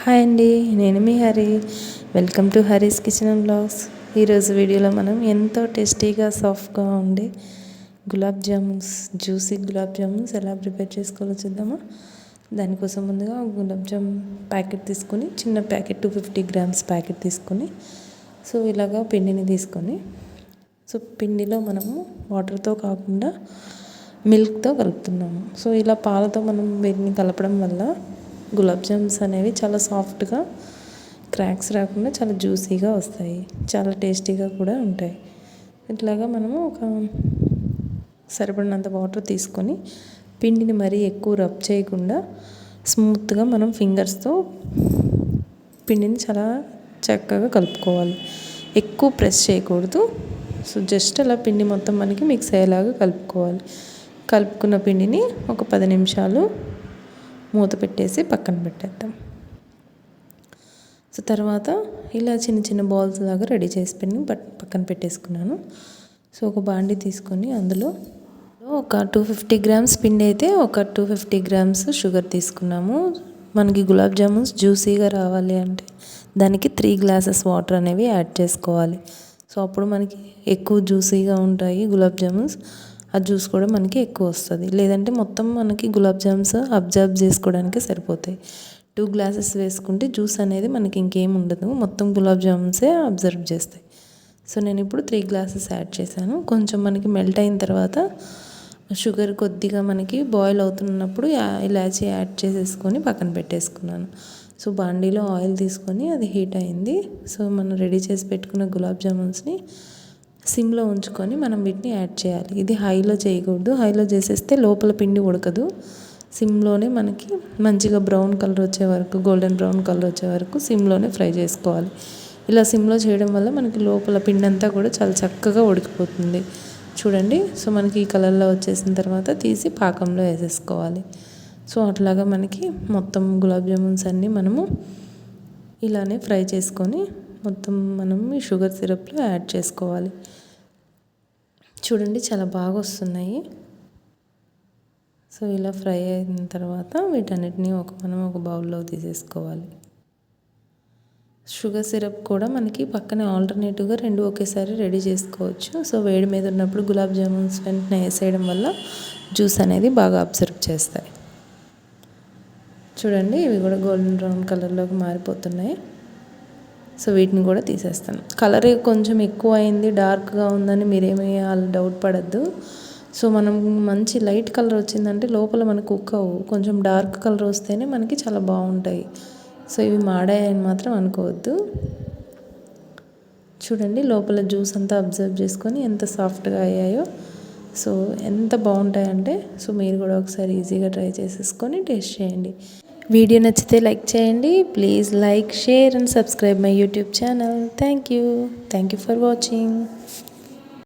Hi అండి నేను మీ Hari. Welcome to Hari's kitchen and blogs ఈరోజు వీడియోలో మనం ఎంతో టేస్టీగా సాఫ్ట్గా ఉండే గులాబ్ జామున్స్ జ్యూసీ గులాబ్ జామున్స్ ఎలా ప్రిపేర్ చేసుకోవాలో చూద్దామా? దానికోసం ముందుగా గులాబ్ జామ్ ప్యాకెట్ తీసుకొని చిన్న packet two fifty grams packet తీసుకొని సో ఇలాగా పిండిని తీసుకొని సో పిండిలో మనము వాటర్తో కాకుండా మిల్క్తో కలుపుతున్నాము. సో ఇలా పాలతో మనం వీటిని కలపడం వల్ల గులాబ్ జామ్స్ అనేవి చాలా సాఫ్ట్గా క్రాక్స్ రాకుండా చాలా జ్యూసీగా వస్తాయి. చాలా టేస్టీగా కూడా ఉంటాయి. ఇట్లాగా మనము ఒక సరిపడినంత వాటర్ తీసుకొని పిండిని మరీ ఎక్కువ రబ్ చేయకుండా స్మూత్గా మనం ఫింగర్స్తో పిండిని చాలా చక్కగా కలుపుకోవాలి. ఎక్కువ ప్రెస్ చేయకూడదు. సో జస్ట్ అలా పిండి మొత్తం మనకి మిక్స్ అయ్యేలాగా కలుపుకోవాలి. కలుపుకున్న పిండిని ఒక పది నిమిషాలు మూత పెట్టేసి పక్కన పెట్టేద్దాం. సో తర్వాత ఇలా చిన్న చిన్న బాల్స్ లాగా రెడీ చేసి పెట్టి పక్కన పెట్టేసుకున్నాను. సో ఒక బాండి తీసుకొని అందులో ఒక టూ ఫిఫ్టీ గ్రామ్స్ పిండి అయితే ఒక టూ ఫిఫ్టీ గ్రామ్స్ షుగర్ తీసుకున్నాము. మనకి గులాబ్ జామున్స్ జ్యూసీగా రావాలి అంటే దానికి త్రీ గ్లాసెస్ వాటర్ అనేవి యాడ్ చేసుకోవాలి. సో అప్పుడు మనకి ఎక్కువ జ్యూసీగా ఉంటాయి గులాబ్ జామున్స్. ఆ జ్యూస్ కూడా మనకి ఎక్కువ వస్తుంది. లేదంటే మొత్తం మనకి గులాబ్ జామ్స్ అబ్జర్వ్ చేసుకోవడానికి సరిపోతాయి. టూ గ్లాసెస్ వేసుకుంటే జ్యూస్ అనేది మనకి ఇంకేం ఉండదు. మొత్తం గులాబ్ జామున్సే అబ్జర్వ్ చేస్తాయి. సో నేను ఇప్పుడు త్రీ గ్లాసెస్ యాడ్ చేశాను. కొంచెం మనకి మెల్ట్ అయిన తర్వాత షుగర్ కొద్దిగా మనకి బాయిల్ అవుతున్నప్పుడు ఇలాచీ యాడ్ చేసేసుకొని పక్కన పెట్టేసుకున్నాను. సో బాండీలో ఆయిల్ తీసుకొని అది హీట్ అయింది. సో మనం రెడీ చేసి పెట్టుకున్న గులాబ్ జామున్స్ని సిమ్లో ఉంచుకొని మనం వీటిని యాడ్ చేయాలి. ఇది హైలో చేయకూడదు. హైలో చేసేస్తే లోపల పిండి ఉడకదు. సిమ్లోనే మనకి మంచిగా బ్రౌన్ కలర్ వచ్చే వరకు గోల్డెన్ బ్రౌన్ కలర్ వచ్చే వరకు సిమ్లోనే ఫ్రై చేసుకోవాలి. ఇలా సిమ్లో చేయడం వల్ల మనకి లోపల పిండి అంతా కూడా చాలా చక్కగా ఉడికిపోతుంది. చూడండి. సో మనకి ఈ కలర్లో వచ్చేసిన తర్వాత తీసి పాకంలో వేసేసుకోవాలి. సో అట్లాగా మనకి మొత్తం గులాబ్ జామున్స్ అన్నీ మనము ఇలానే ఫ్రై చేసుకొని మొత్తం మనం ఈ షుగర్ సిరప్లో యాడ్ చేసుకోవాలి. చూడండి చాలా బాగా వస్తున్నాయి. సో ఇలా ఫ్రై అయిన తర్వాత వీటన్నిటిని ఒక మనం ఒక బౌల్లో తీసేసుకోవాలి. షుగర్ సిరప్ కూడా మనకి పక్కనే ఆల్టర్నేటివ్గా రెండు ఒకేసారి రెడీ చేసుకోవచ్చు. సో వేడి మీద ఉన్నప్పుడు గులాబ్ జామున్స్ వెంటనే వేసేయడం వల్ల జ్యూస్ అనేది బాగా అబ్జర్వ్ చేస్తాయి. చూడండి ఇవి కూడా గోల్డెన్ బ్రౌన్ కలర్లోకి మారిపోతున్నాయి. సో వీటిని కూడా తీసేస్తాను. కలర్ కొంచెం ఎక్కువ అయింది డార్క్గా ఉందని మీరేమీ డౌట్ పడద్దు. సో మనం మంచి లైట్ కలర్ వచ్చిందంటే లోపల మనకు కుక్ అవ్వు కొంచెం డార్క్ కలర్ వస్తేనే మనకి చాలా బాగుంటాయి. సో ఇవి మాడాయని మాత్రం అనుకోవద్దు. చూడండి లోపల జ్యూస్ అంతా అబ్జర్వ్ చేసుకొని ఎంత సాఫ్ట్గా అయ్యాయో. సో ఎంత బాగుంటాయంటే సో మీరు కూడా ఒకసారి ఈజీగా ట్రై చేసేసుకొని టేస్ట్ చేయండి. వీడియో నచ్చితే లైక్ చేయండి. Please like share and subscribe my YouTube channel thank you thank you for watching